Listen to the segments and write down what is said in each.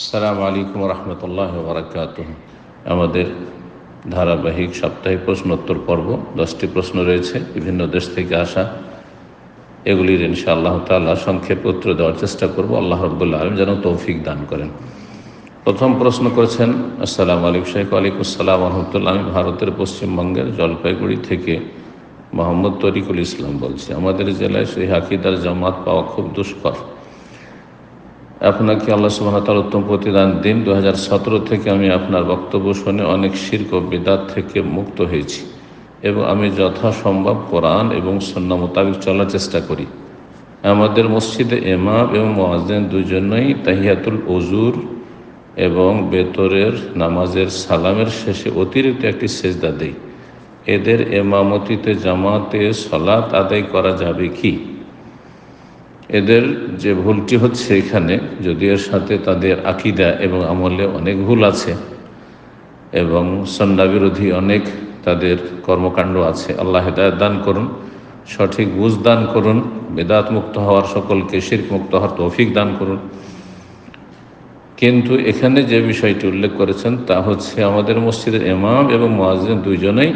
আসসালামু আলাইকুম রহমতুল্লাহ বরাকাত আমাদের ধারাবাহিক সাপ্তাহিক প্রশ্নোত্তর পর্ব, দশটি প্রশ্ন রয়েছে, বিভিন্ন দেশ থেকে আসা। এগুলির ইনশা আল্লাহ তাল্লাহ সংক্ষেপ উত্তর দেওয়ার চেষ্টা করব। আল্লাহ রব্বুল্লা আলম যেন তৌফিক দান করেন। প্রথম প্রশ্ন করেছেন, আসসালামু আলিক শেখ আলাইকুম আসসালাম রহমতুল্লাহ। আমি ভারতের পশ্চিমবঙ্গের জলপাইগুড়ি থেকে মোহাম্মদ তরিকুল ইসলাম বলছি। আমাদের জেলায় সেই হাকিদার জামাত পাওয়া খুব দুষ্কর। আপনাকে আল্লাহ সুবাহতাল উত্তম প্রতিদান দিন। দু হাজার সতেরো থেকে আমি আপনার বক্তব্য শুনে অনেক শির্ক বেদাত থেকে মুক্ত হয়েছি এবং আমি যথাসম্ভব কোরআন এবং সন্না মোতাবেক চলার চেষ্টা করি। আমাদের মসজিদে এমাম এবং মোয়াজেন দুজনেই তাহিয়াতুল অজুর এবং বেতরের নামাজের সালামের শেষে অতিরিক্ত একটি সেজদা দেই। এদের এমামতিতে জামাতে সলাত আদায় করা যাবে কি? এদের যে ভুলটি হচ্ছে এখানে, যদি এর সাথে তাদের আকিদা এবং আমলে অনেক ভুল আছে এবং সন্না বিরোধী অনেক তাদের কর্মকাণ্ড আছে, আল্লাহ হেদায়ত দান করুন, সঠিক বুঝ দান করুন, বেদাত মুক্ত হওয়ার সকলকে শির্ক মুক্ত হওয়ার তৌফিক দান করুন। কিন্তু এখানে যে বিষয়টি উল্লেখ করেছেন তা হচ্ছে আমাদের মসজিদের ইমাম এবং মোয়াজিন দুইজনেই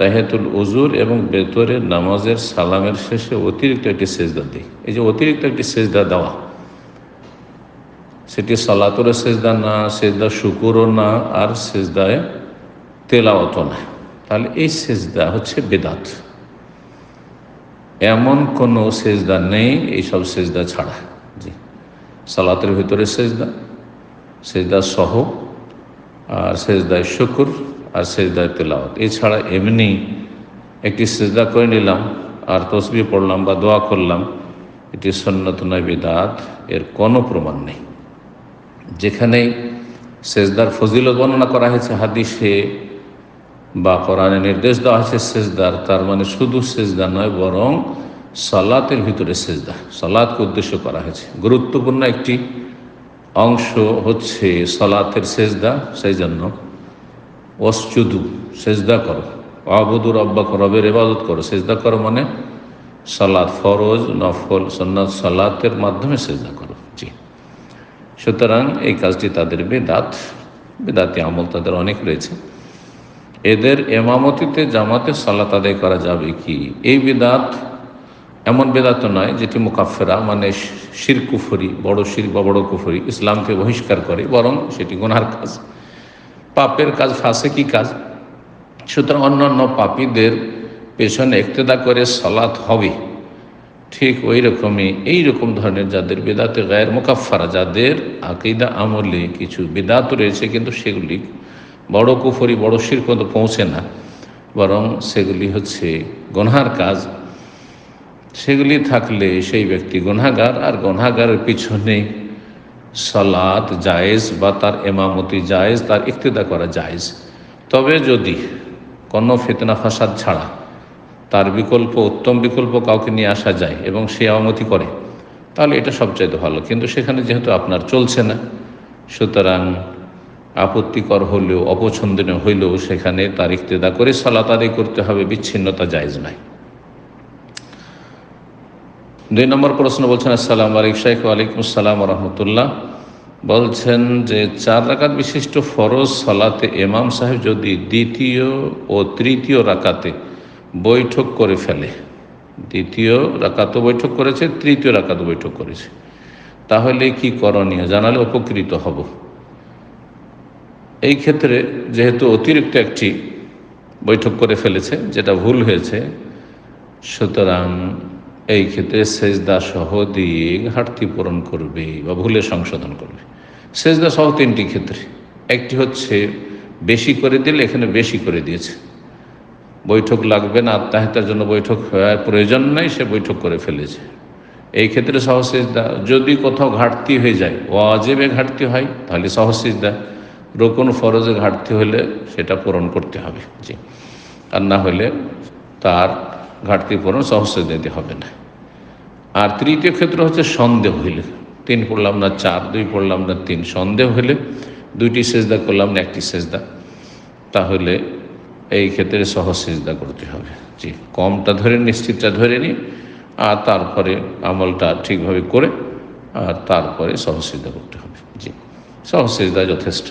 তাহেতুল উজুর এবং বেতরের নামাজের সালামের শেষে অতিরিক্ত একটি সেজদা দিই। এই যে অতিরিক্ত একটি সেজদা দেওয়া, সেটি সালাতুরের সেজদা না, সেজদা শুকুরও না, আর সেজদায় তেলাওয়াত না। তাহলে এই সেজদা হচ্ছে বেদাত। এমন কোনো সেজদা নেই, এইসব সেজদা ছাড়া। জি, সালাতের ভিতরে সেজদা সেজদা সহ, আর সেজদায় শুকুর আর সেজদায় তেলাওয়াত। এছাড়া এমনি একটি সেজদা করে নিলাম, আর তসবি পড়লাম বা দোয়া করলাম, এটি সন্ন্যত নয়, বেদাত, এর কোনো প্রমাণ নেই। যেখানেই সেজদার ফজিলত বর্ণনা করা হয়েছে হাদিসে বা কোরআনে নির্দেশ দেওয়া হয়েছে সেজদার, তার মানে শুধু সেজদা নয়, বরং সালাতের ভিতরে সেজদা সালাদকে উদ্দেশ্য করা হয়েছে। গুরুত্বপূর্ণ একটি অংশ হচ্ছে সলাতের সেজদা সেই জন্য অসচুদু সেজদা করো। আবুদুর আব্বা রবের এবাদত করো। সেজদা করো মানে সালাদ ফরজ, নফল সন্ন্যত সালাতের মাধ্যমে সেজদা করো। জি। সুতরাং এই কাজটি তাদের বেদাত, বেদাতি আমল তাদের অনেক রয়েছে। এদের এমামতিতে জামাতে সালাত আদায় করা যাবে কি? এই বেদাত এমন বেদাত নয় যেটি মুকাফেরা মানে শির কুফরি, বড় শির বা বড় কুফরি, ইসলামকে বহিষ্কার করে, বরং সেটি গোনার কাজ। পাপের কাজ, ফাঁসে কি কাজ? সুতরাং অন্যান্য পাপীদের পেছনে একতেদা করে সলাৎ হবে। ঠিক ওই রকমই এই রকম ধরনের যাদের বেদাতে গায়ের মোকাফারা যাদের আকিদা, আমলে কিছু বেদাত রয়েছে, কিন্তু সেগুলি বড় কুফরি, বড় শির পর্যন্ত পৌঁছে না। বরং সেগুলি হচ্ছে গনহার কাজ। সেগুলি থাকলে সেই ব্যক্তি গনাগার আর গনাগারের পিছনে সলাৎ জায়েজ বা তার এমামতি জায়েজ, তার ইক্তিদা করা জায়েজ। তবে যদি কোনো ফেতনা ফাসাদ ছাড়া তার বিকল্প, উত্তম বিকল্প কাউকে নিয়ে আসা যায় এবং সে আমতি করে, তাহলে এটা সবচাইতে ভালো। কিন্তু সেখানে যেহেতু আপনার চলছে না, সুতরাং আপত্তিকর হলেও, অপছন্দনীয় হইলেও সেখানে তার ইক্তিদা করে সালাত আদায় করতে হবে, বিচ্ছিন্নতা জায়েজ নয়। দুই নম্বর প্রশ্ন বলছেন, আসসালাম আলাইক শাইখ, আলাইকুম আসসালাম রহমতুল্লাহ। বলছেন যে, চার রাকাত বিশিষ্ট ফরজ সলাতে এমাম সাহেব যদি দ্বিতীয় ও তৃতীয় রাকাতে বৈঠক করে ফেলে, দ্বিতীয় রাকাতও বৈঠক করেছে, তৃতীয় রাকাতও বৈঠক করেছে, তাহলে কি করণীয়? জানালে উপকৃত হব। এই ক্ষেত্রে যেহেতু অতিরিক্ত একটি বৈঠক করে ফেলেছে, যেটা ভুল হয়েছে, সুতরাং এই ক্ষেত্রে সেজদা সহ দিয়ে ঘাটতি পূরণ করবে বা ভুলে সংশোধন করবে। সেজদা সহ তিনটি ক্ষেত্রে। একটি হচ্ছে বেশি করে দিলে, এখানে বেশি করে দিয়েছে। বৈঠক লাগবে না আত্মাহিতার জন্য বৈঠক হওয়ার প্রয়োজন নেই, সে বৈঠক করে ফেলেছে। এই ক্ষেত্রে সহসেজদা যদি কোথাও ঘাটতি হয়ে যায়, ওয়াজেবে ঘাটতি হয়, তাহলে সহসেজদা রোকন ফরজে ঘাটতি হলে সেটা পূরণ করতে হবে। জি। আর না হলে তার ঘাটতি পূরণ সহসে দিতে হবে না। আর তৃতীয় ক্ষেত্র হচ্ছে সন্দেহ হইলে। তিন পড়লাম না, চার, দুই পড়লাম না, তিন, সন্দেহ হলে দুইটি সেজদা করলাম না, একটি সেজদা। তাহলে এই ক্ষেত্রে সহজ সেজদা করতে হবে। জি, কমটা ধরে নিশ্চিতটা ধরে নিই আর তারপরে আমলটা ঠিকভাবে করে, আর তারপরে সহজ সেজদা করতে হবে। জি সহ সেজদা যথেষ্ট।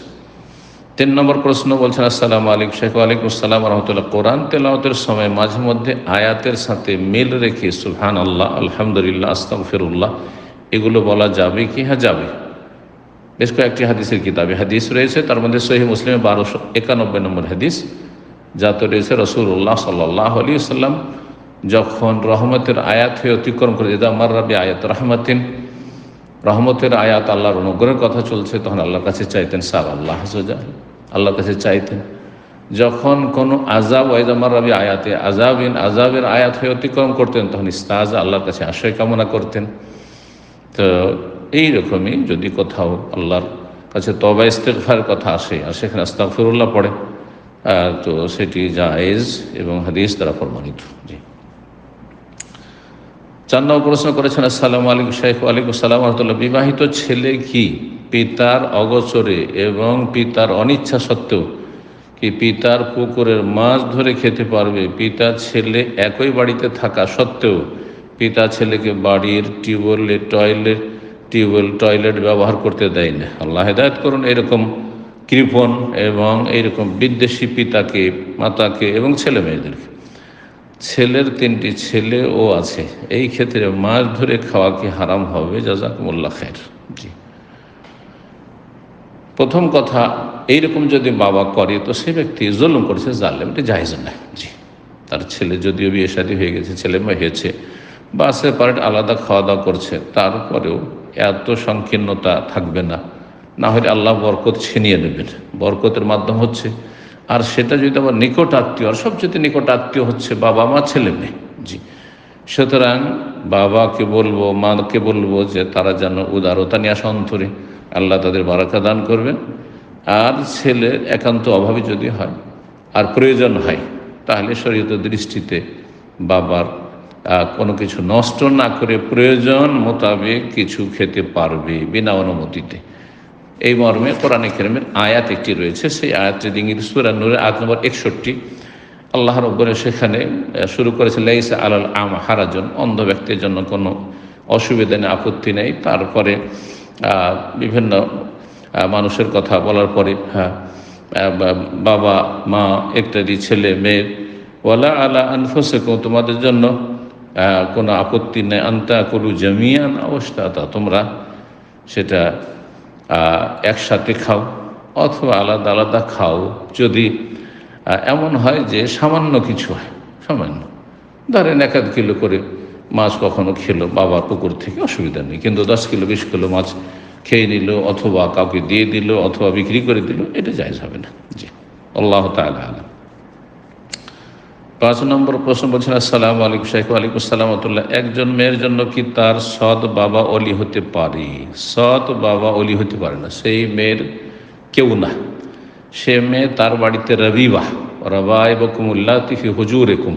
তিন নম্বর প্রশ্ন বলছেন, আসসালাম আলিক শেখ আলিকুম আসসালাম রহমতুল্লাহ। কোরআন তেলাওতের সময় মাঝে মধ্যে আয়াতের সাথে মিল রেখে সুহান আল্লাহ আলহামদুলিল্লাহ আস্তম ফিরুল্লাহ এগুলো বলা যাবে কি? হ্যাঁ যাবে। বেশ কয়েকটি হাদিসের কিতাবে হাদিস রয়েছে, তার মধ্যে সহি মুসলিমে বারোশো একানব্বই নম্বর হাদিস যাতে রয়েছে রসুল্লাহ সাল্লাহ আলী সাল্লাম যখন রহমতের আয়াত হয়ে অতিক্রম করে যেটা আমার রাবি আয়াত রহমতিন রহমতের আয়াত আল্লাহর অনুগ্রহের কথা চলছে, তখন আল্লাহর কাছে চাইতেন সার আল্লাহ হাজার আল্লাহর কাছে চাইতেন। যখন কোনো আজাব ওয়াইজামার রবি আয়াতে আজাবিন আজাবের আয়াত হয়ে অতিক্রম করতেন, তখন ইস্তাজ আল্লাহর কাছে আশ্রয় কামনা করতেন। তো এই রকমই যদি কোথাও আল্লাহর কাছে তবা ইস্তেকফার কথা আসে, আর সেখানে আস্তাফিরুল্লাহ পড়ে তো সেটি জায়েজ এবং হাদিস দ্বারা প্রমাণিত। জি। চার প্রশ্ন করেছেন, আসসালাম আলাইকুম শাইখ আলাইকুম সালাম রহমতুল্লাহ। বিবাহিত ছেলে কি? পিতার অগচরে এবং পিতার অনিচ্ছা সত্ত্বেও কি পিতার পুকুরের মাছ ধরে খেতে পারবে? পিতা ছেলে একই বাড়িতে থাকা সত্ত্বেও পিতা ছেলেকে বাড়ির টিউবওয়েলে টয়লেট টিউবওয়েল টয়লেট ব্যবহার করতে দেয় না। আল্লাহ হেদায়ত করুন এরকম কৃপণ এবং এইরকম বিদ্বেষী পিতাকে, মাতাকে এবং ছেলে মেয়েদেরকে। ছেলের তিনটি ছেলে ও আছে। এই ক্ষেত্রে মাছ ধরে খাওয়া কি হারাম হবে? জাজাকুমুল্লা খের প্রথম কথা, এইরকম যদি বাবা করে, তো সে ব্যক্তি জলম করেছে জানলে এটি জাহেজ না জি। তার ছেলে যদিও বিয়ে শাদী হয়ে গেছে, ছেলে মেয়ে হয়েছে বা সেপারেট আলাদা খাওয়া দাওয়া করছে, তারপরেও এত সংকীর্ণতা থাকবে না। না হলে আল্লাহ বরকত ছিনিয়ে নেবেন। বরকতের মাধ্যম হচ্ছে। আর সেটা যদি আমার নিকট আত্মীয়, আর সবচেয়ে নিকট আত্মীয় হচ্ছে বাবা মা, ছেলে মেয়ে। জি। সুতরাং বাবাকে বলব, মাকে বলব যে তারা যেন উদারতা নিয়ে আসা অন্তরে। আল্লাহ তাদের বারাকা দান করবেন। আর ছেলে একান্ত অভাবে যদি হয়, আর প্রয়োজন হয়, তাহলে শরীয়ত দৃষ্টিতে বাবার কোনো কিছু নষ্ট না করে প্রয়োজন মোতাবেক কিছু খেতে পারবে বিনা অনুমতিতে। এই মর্মে কোরআনে কেরমের আয়াত একটি রয়েছে। সেই আয়াতটি ইংলিশ সুরান্নুরের আয়াত নম্বর একষট্টি। আল্লাহ রব্বরে সেখানে শুরু করেছে, লাইসা আলাল আম হারাজন অন্ধ ব্যক্তির জন্য কোনো অসুবিধা নেই, আপত্তি নেই। তারপরে বিভিন্ন মানুষের কথা বলার পরে হ্যাঁ বাবা, মা ইত্যাদি ছেলে, মেয়ের, ওয়ালা আলা আনফোসেকো তোমাদের জন্য কোনো আপত্তি নেই, আন্তা করু জমিয়ান অবস্থা তা তোমরা সেটা একসাথে খাও, অথবা আলাদা আলাদা খাও, যদি এমন হয় যে সামান্য কিছু হয়, সামান্য। ধরেন এক কিলো করে মাছ কখনো খেলো, বাবার পুকুর থেকে অসুবিধা নেই। কিন্তু দশ কিলো, বিশ কিলো মাছ খেয়ে নিল অথবা কাউকে দিয়ে দিল অথবা বিক্রি করে দিল, এটা যাইজ হবে না। জি। আল্লাহ তালা পাঁচ নম্বর প্রশ্ন বলছেন, আসসালাম আলাইকুম শাহ আলিকুম সালামতুল্লাহ একজন মেয়ের জন্য কি তার সৎ বাবা অলি হতে পারে? সৎ বাবা অলি হতে পারে না। সেই মেয়ের কেউ না। সে মেয়ে তার বাড়িতে রবিবাহ রবা এবকুমুল্লাহ তিফি হুজুর একুম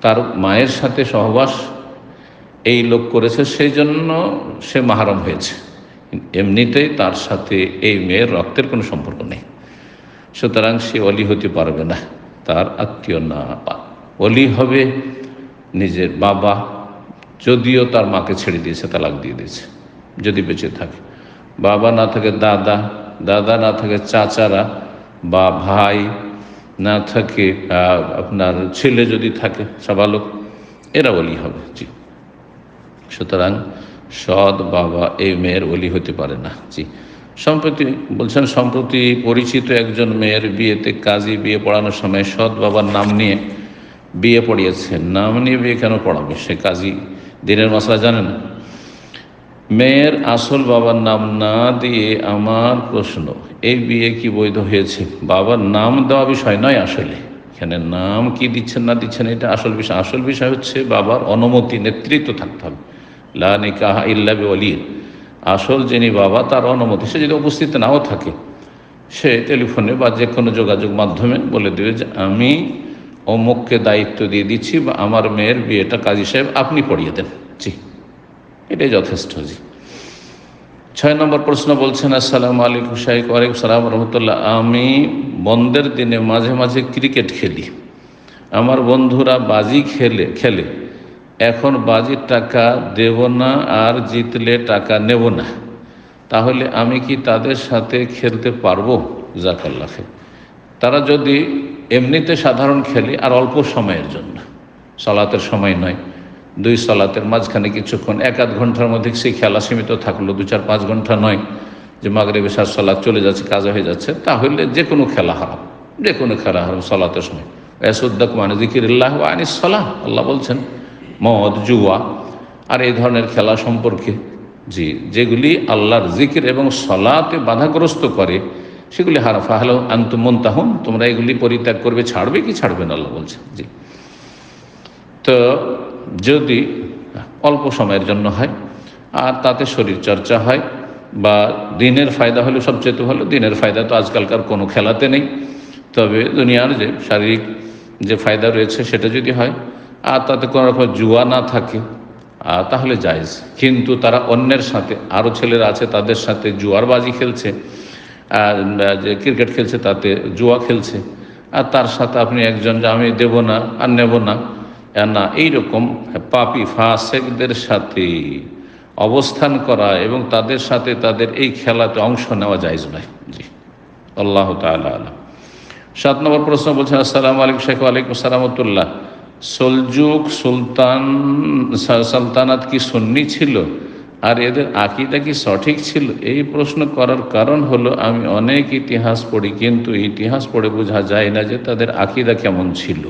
তার মায়ের সাথে সহবাস এই লোক করেছে, সেই জন্য সে মাহারম হয়েছে। এমনিতেই তার সাথে এই মেয়ের রক্তের কোনো সম্পর্ক নেই। সুতরাং সে অলি হতে পারবে না, তার আত্মীয় না। অলি হবে নিজের বাবা, যদিও তার মাকে ছেড়ে দিয়েছে, তালাক দিয়ে দিয়েছে, যদি বেঁচে থাকে। বাবা না থাকে দাদা দাদা না থাকে চাচারা, বা ভাই না থাকে আপনার ছেলে যদি থাকে, সাবালক, এরা অলি হবে, জি। সুতরাং সৎ বাবা এই মেয়ের অলি হতে পারে না। জি। সম্প্রতি বলছেন, সম্প্রতি পরিচিত একজন মেয়ের বিয়েতে কাজী বিয়ে পড়ানোর সময় সৎ বাবার নাম নিয়ে বিয়ে পড়িয়েছে। নাম নিয়ে বিয়ে কেন পড়াবে? সে কাজী দিনের মশলা জানে না মেয়ের আসল বাবার নাম না দিয়ে আমার প্রশ্ন, এই বিয়ে কি বৈধ হয়েছে? বাবার নাম দেওয়া বিষয় নয় আসলে। এখানে নাম কি দিচ্ছেন না দিচ্ছেন, এটা আসল বিষয়। আসল বিষয় হচ্ছে বাবার অনুমতি, নেতৃত্ব থাকতে হবে। লা নিকাহা ইল্লা অলির আসল যিনি বাবা, তার অনুমতি, সে যদি উপস্থিত নাও থাকে, সে টেলিফোনে বা যে কোনো যোগাযোগ মাধ্যমে বলে দেবে যে, আমি অমুককে দায়িত্ব দিয়ে দিচ্ছি বা আমার মেয়ের বিয়েটা কাজী সাহেব আপনি পড়িয়ে দেন। জি, এটাই যথেষ্ট, জি। ছয় নম্বর প্রশ্ন বলছেন, আসসালাম আলাইকুম শাহিক ওয়ালাইকুম সালাম রহমতুল্লাহ। আমি বন্ধের দিনে মাঝে মাঝে ক্রিকেট খেলি। আমার বন্ধুরা বাজি খেলে খেলে। এখন বাজির টাকা দেব না আর জিতলে টাকা নেব না। তাহলে আমি কি তাদের সাথে খেলতে পারব? জাকাল্লাফে তারা যদি এমনিতে সাধারণ খেলে আর অল্প সময়ের জন্য, সলাতের সময় নয়, দুই সলাতের মাঝখানে কিছুক্ষণ, এক আধ ঘণ্টার মধ্যে সেই খেলা সীমিত থাকল, দু চার পাঁচ ঘণ্টা নয়, যে মাগরে বেশার সলাৎ চলে যাচ্ছে, কাজ হয়ে যাচ্ছে, তাহলে যে কোনো খেলা হারাম, যে কোনো খেলা হারাম সলাতের সময়। এসুদ্দাক মানে জিকিরুল্লাহ আনিস সলাহ, আল্লাহ বলছেন মদ, জুয়া আর এই ধরনের খেলা সম্পর্কে। জি, যেগুলি আল্লাহর জিকির এবং সলাতে বাধাগ্রস্ত করে, সেগুলি হারা ফাহল আন্তমন তাহন তোমরা এগুলি পরিত্যাগ করবে, ছাড়বে কি ছাড়বে না, আল্লাহ বলছে জি। তো যদি অল্প সময়ের জন্য হয়, আর তাতে শরীর চর্চা হয়, বা দিনের ফায়দা হলে সবচেয়ে ভালো, দিনের ফায়দা তো আজকালকার কোনো খেলাতে নেই। তবে দুনিয়ার যে শারীরিক যে ফায়দা রয়েছে, সেটা যদি হয় আর তাতে কোনো রকম জুয়া না থাকে তাহলে জায়জ। কিন্তু তারা অন্যের সাথে আরও ছেলেরা আছে তাদের সাথে জুয়ারবাজি খেলছে যে ক্রিকেট খেলছে তাতে জুয়া খেলছে, আর তার সাথে আপনি একজন যে আমি দেব না, আর নেব না না, এইরকম পাপি ফাসেকদের সাথে অবস্থান করা এবং তাদের সাথে তাদের এই খেলাতে অংশ নেওয়া যায় নয়। জি। আল্লাহ তালা সাত নম্বর প্রশ্ন বলছেন, আসসালামু আলাইকুম শেখ আলাইকুম সালামতুল্লাহ সলজুক সুলতান সালতানাত কি সন্নি ছিল? আর এদের আকিদা কি সঠিক ছিল? এই প্রশ্ন করার কারণ হলো, আমি অনেক ইতিহাস পড়ি, কিন্তু ইতিহাস পড়ে বোঝা যায় না যে তাদের আকিদা কেমন ছিল।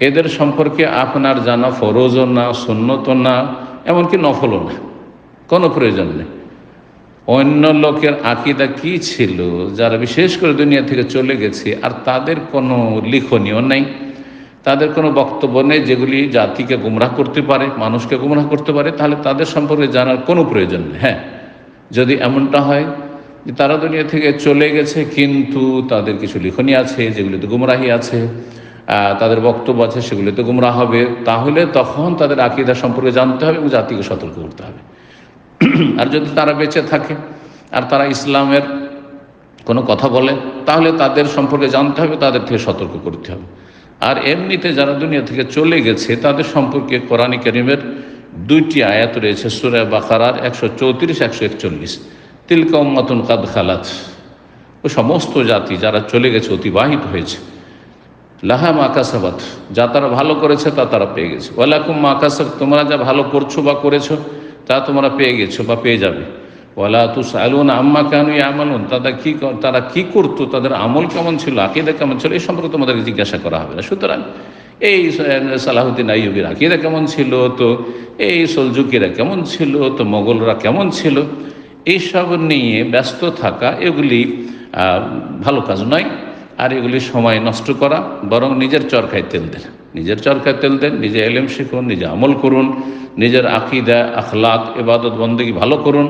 এদের সম্পর্কে আপনার জানা ফরজও না সন্ন্যত না, এমনকি নফলও না। কোনো প্রয়োজন নেই। অন্য লোকের আকিদা কি ছিল, যারা বিশেষ করে দুনিয়া থেকে চলে গেছে, আর তাদের কোনো লিখনীয় নেই। তাদের কোনো বক্তব্য নেই যেগুলি জাতিকে গুমরাহ করতে পারে, মানুষকে গুমরাহ করতে পারে, তাহলে তাদের সম্পর্কে জানার কোনো প্রয়োজন নেই। হ্যাঁ যদি এমনটা হয় যে তারা দুনিয়া থেকে চলে গেছে, কিন্তু তাদের কিছু লিখনী আছে যেগুলিতে গুমরাহি আছে তাদের বক্তব্য আছে সেগুলিতে গুমরাহ হবে, তাহলে তখন তাদের আকিদা সম্পর্কে জানতে হবে এবং জাতিকে সতর্ক করতে হবে। আর যদি তারা বেঁচে থাকে আর তারা ইসলামের কোনো কথা বলে, তাহলে তাদের সম্পর্কে জানতে হবে, তাদের থেকে সতর্ক করতে হবে। আর এমনিতে যারা দুনিয়া থেকে চলে গেছে, তাদের সম্পর্কে কোরআন করিমের দুইটি আয়াত রয়েছে, সুরে বাকারার একশো চৌত্রিশ, একশো একচল্লিশ। তিলকা উম্মাতুন কাদ খালাত। ও সমস্ত জাতি যারা চলে গেছে, অতিবাহিত হয়েছে। লাহা মাকাসাবাত যা তারা ভালো করেছে, তা তারা পেয়ে গেছে। ওয়ালাকুম মাকাসাব তোমরা যা ভালো করছ বা করেছ, তা তোমরা পেয়ে গেছো বা পেয়ে যাবে। ওয়ালা তুস আলুন আম্মা কেন আমলুন তারা কি তারা কি করতো? তাদের আমল কেমন ছিল? আকিদা কেমন ছিল? এই সম্পর্কে তোমাদেরকে জিজ্ঞাসা করা হবে না। সুতরাং এই সালাহুদ্দিন আইয়ুবির আকিদা কেমন ছিল? তো এই সলজুকিরা কেমন ছিল? তো মোগলরা কেমন ছিল? এইসব নিয়ে ব্যস্ত থাকা এগুলি ভালো কাজ নয়। আর এগুলি সময় নষ্ট করা, বরং নিজের চরকায় তেল দেন। নিজের চরকায় তেল দেন, নিজে এলেম শিখুন, নিজে আমল করুন, নিজের আকিদা, আখলাক এবাদত বন্দী ভালো করুন।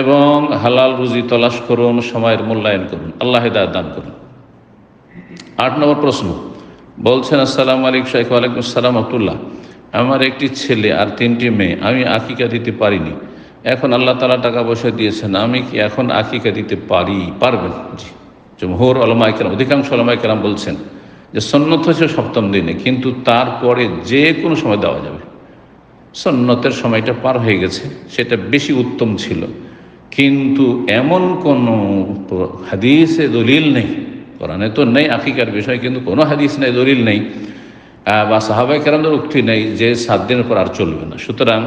এবং হালাল রুজি তলাশ করুন, সময়ের মূল্যায়ন করুন, আল্লাহ হেদায়ত দান করুন। আট নম্বর প্রশ্ন, বলছেন, আসসালাম আলিক শাইখ আলাইকুম আসসালাম আবতুল্লাহ আমার একটি ছেলে আর তিনটি মেয়ে, আমি আকিকা দিতে পারিনি। এখন আল্লাহ তালা টাকা পয়সা দিয়েছেন, আমি কি এখন আকিকা দিতে পারি, পারবেন? জি, জমহর আলমা কেরাম, অধিকাংশ আলমা কেরাম বলছেন যে সন্ন্যত হচ্ছে সপ্তম দিনে, কিন্তু তারপরে যে কোনো সময় দেওয়া যাবে। সন্ন্যতের সময়টা পার হয়ে গেছে, সেটা বেশি উত্তম ছিল। কিন্তু এমন কোনো হাদিসে দলিল নেই। কোরআনে তো নেই আকিকার বিষয়, কিন্তু কোনো হাদিস নেই, দলিল নেই। বা সাহাবাই কেরামদের উক্তি নেই যে সাত দিনের পর আর চলবে না। সুতরাং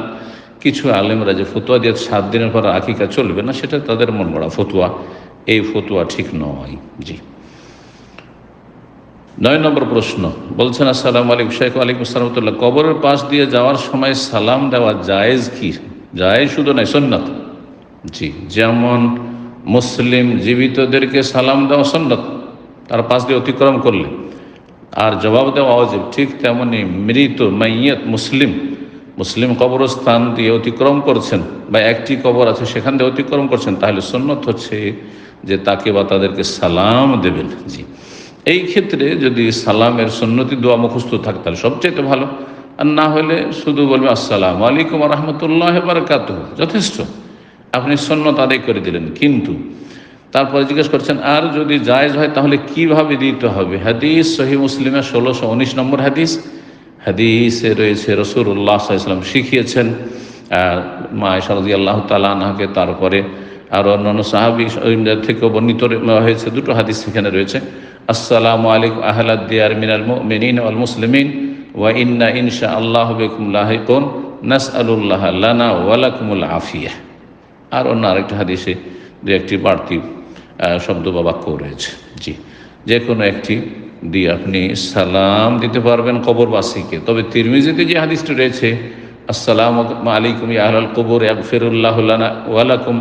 কিছু আলেমরা যে ফতুয়া দিয়ে সাত দিনের পর আকিকা চলবে না, সেটা তাদের মন গড়া ফতুয়া। এই ফতুয়া ঠিক নয়। জি। নয় নম্বর প্রশ্ন। বলছেন, আসসালাম আলাইকুম শেখ আলাইকুম সালামতুল্লাহ কবরের পাশ দিয়ে যাওয়ার সময় সালাম দেওয়া জায়েজ কি? জায়েজ শুধু নয় সন্ন্যত জি, যেমন মুসলিম জীবিতদেরকে সালাম দেওয়া সন্ন্যত তার পাশ দিয়ে অতিক্রম করলে, আর জবাব দেওয়া অজিব ঠিক তেমনি মৃত, মাইয়ত, মুসলিম মুসলিম কবরস্থান দিয়ে অতিক্রম করছেন, বা একটি কবর আছে সেখান দিয়ে অতিক্রম করছেন, তাহলে সন্ন্যত হচ্ছে যে তাকে বা তাদেরকে সালাম দেবেন, জি। এই ক্ষেত্রে যদি সালামের সন্ন্যতি দোয়া মুখস্থ থাকে, তাহলে সবচেয়ে ভালো, আর না হলে শুধু বলবে আসসালাম আলাইকুম রহমতুল্লাহ বারকাত যথেষ্ট। আপনি সন্ন্যত আদায় করে দিলেন, কিন্তু তারপরে জিজ্ঞেস করছেন, আর যদি জায়জ হয় তাহলে কীভাবে দিতে হবে? হাদিস, সহি মুসলিমের ষোলোশো উনিশ নম্বর হাদিস। হাদিসে রয়েছে রসুল্লাহ ইসলাম শিখিয়েছেন মা শারদি আল্লাহ তালাকে তারপরে আর অন্যান্য সাহাবি থেকে বর্ণিত হয়েছে, দুটো হাদিস সেখানে রয়েছে। আসসালামু আলাইকুম আহলাদ্দিয়ার মিনাল মিনিন আল মুসলিমিন, ওয়া ইন্না ইনশা আল্লাহ বেকুম লাহিকুন নাস আলুল্লাহ লানা ওয়ালাকুমুল আফিয়া। আর অন্য আরেকটি হাদিসে দু একটি বাড়তি শব্দ বা বাক্য রয়েছে। জি যে কোনো একটি দিয়ে আপনি সালাম দিতে পারবেন কবরবাসীকে। তবে তিরমিজিতে যে হাদিসটি রয়েছে, আসসালাম আলাইকুম ইয়াহল কবর ফিরুল্লাহ ওয়ালাকুম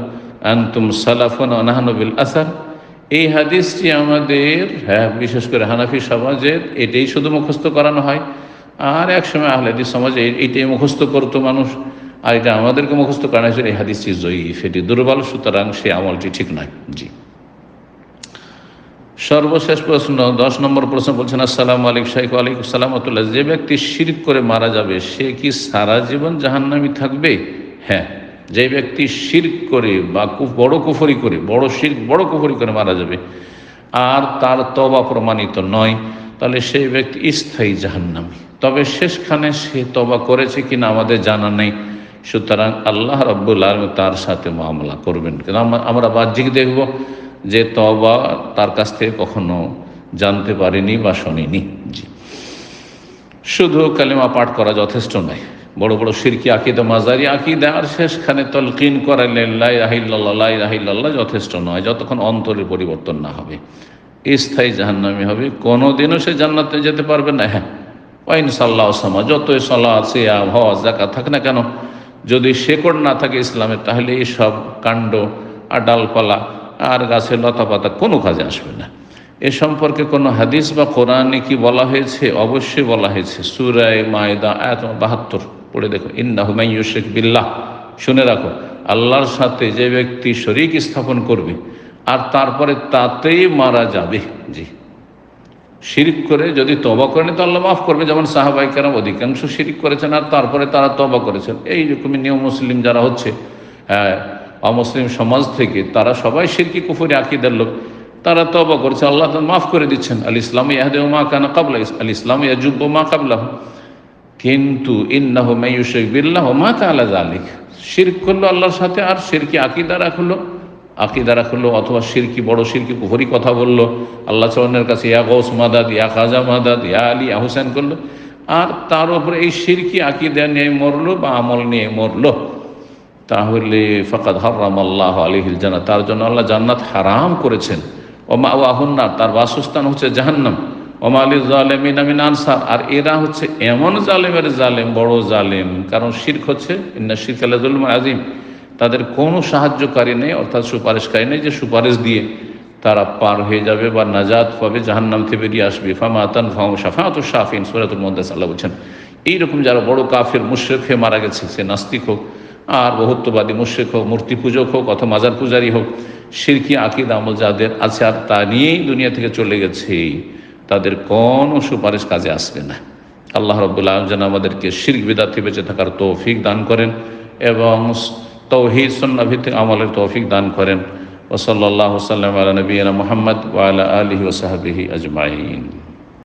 আন্তুম সালাফন অনাহানবিল আসার। এই হাদিসটি আমাদের হ্যাঁ বিশেষ করে হানাফি সমাজের, এটাই শুধু মুখস্থ করানো হয়। আর একসময় আহলাদি সমাজে এইটাই মুখস্থ করতো মানুষ। আর এটা আমাদেরকে মুখস্থ করানো হয়েছে এই হাদিসটি জয়ী সেটি দুর্বল, সুতরাং সে আমলটি ঠিক নয়। জি। সর্বশেষ প্রশ্ন, দশ নম্বর প্রশ্ন বলছেন, আসসালাম আলিক শাইক আলিক সালামতুল্লাহ যে ব্যক্তি শির করে মারা যাবে, সে কি সারা জীবন জাহান্নামি থাকবে? হ্যাঁ। যে ব্যক্তি শির করে বা বড় কুফরি করে, বড় শির বড় কুফরি করে মারা যাবে, আর তার তবা প্রমাণিত নয়, তাহলে সেই ব্যক্তি স্থায়ী জাহান্নামি। তবে শেষখানে সে তবা করেছে কিনা আমাদের জানা নেই। সুতরাং আল্লাহ রব্বুল আলম তার সাথে মামলা করবেন। কিন্তু আমরা বাহ্যিক দেখব যে তবা তার কাছ থেকে কখনো জানতে পারিনি বা শুনিনি। জি। শুধু কালিমা পাঠ করা যথেষ্ট নয়। বড় বড় সিরকি আকিদা, মাজারি আকিদা, আর শেষখানে তলকিন করালেন লাই রাহিল্লাহ রাহিল্লাহ যথেষ্ট নয়। যতক্ষণ অন্তরের পরিবর্তন না হবে। স্থায়ী জাহান্নামি হবে। কোনোদিনও সে জান্নাতে যেতে পারবে না। হ্যাঁ। ওয়াইন সাল্লাহ সামা যতই সাল্লাহ আছে হওয়া জাকা থাক না কেন যদি শেকড় না থাকে ইসলামের তাহলে এইসব কাণ্ড আর ডালপালা আর গাছের লতা পাতা কোনো কাজে আসবে না। এ সম্পর্কে কোনো হাদিস বা কোরআনে কি বলা হয়েছে? অবশ্যই বলা হয়েছে। সুরায় মায়দা এত বাহাত্তর। পড়ে দেখো ইন্না হুমাইশেখ বিল্লাহ। শুনে রাখো, আল্লাহর সাথে যে ব্যক্তি শরিক স্থাপন করবে, আর তারপরে তাতেই মারা যাবে। জি। শিরিক করে যদি তবা করেনি তো আল্লাহ মাফ করবে। যেমন সাহাবাই কেরাম অধিকাংশ শিরিক করেছেন আর তারপরে তারা তবা করেছেন। এই রকমই নিয়ম মুসলিম যারা হচ্ছে হ্যাঁ অমুসলিম সমাজ থেকে, তারা সবাই শিরকি কুফুরি আকিদের লোক। তারা তবা করছে, আল্লাহ মাফ করে দিচ্ছেন। আল ইসলাম ইয়াহদে মা কানা কাবলা আল ইসলাম ইয়াজুব্ব মা কাবলাহ কিন্তু ইন্নাহ মাইয়ুশেক বিল্লাহ মা কালা জালিক শির করল আল্লাহর সাথে আর শিরকি আকিদা রাখল আকিদা রাখল অথবা শিরকি বড় শিরকি কুফরি কথা বলল। আল্লাহ চরণের কাছে, ইয়া গৌস মাদাদ, ইয়া খাজা মাদাদ, ইয়া আলী, ইয়া করল। আর তার উপরে এই শিরকি আকিদা নিয়ে মরলো বা আমল নিয়ে মরলো। তাহলে ফকাত হারাম আল্লাহ আলিহিল জান্নাত। তার জন্য আল্লাহ জান্নাত হারাম করেছেন। ওমা ওয়াহুন্নার তার বাসস্থান হচ্ছে জাহান্নাম। ওমা আলী জালেমিন আনসার। আর এরা হচ্ছে এমন জালেমের জালেম, বড় জালেম। কারণ শির্ক হচ্ছে, ইন্না শির্ক আল্লাহ আজিম তাদের কোনো সাহায্যকারী নেই, অর্থাৎ সুপারিশকারী নেই যে সুপারিশ দিয়ে তারা পার হয়ে যাবে বা নাজাত পাবে, জাহান্নাম থেকে বেরিয়ে আসবে। ফামা আতান ফাম শাফাত শাফিন সুরাতুল মদ্দাস আল্লাহ বলছেন, এইরকম যারা বড় কাফের, মুশ্রেক হয়ে মারা গেছে, সে নাস্তিক হোক আর বহুত্ববাদী মুশ্রিক হোক, মূর্তি পূজক হোক অথবা মাজার পূজারী হোক, সিরকি, আকিদ, আমল যাদের আছে আর তা নিয়েই দুনিয়া থেকে চলে গেছে, তাদের কোনো সুপারিশ কাজে আসবে না। আল্লাহ রব্বুল্লাহ যেন আমাদেরকে শির্ক বিদার্থী বেঁচে থাকার তৌফিক দান করেন এবং তৌহিদ সন্নাভিত্তিক আমলের তৌফিক দান করেন। ওসল্লাহ সাল্লাম আলা নবীনা মোহাম্মদ ওয়ালা আলহি ওসাহাবিহি আজমাইন।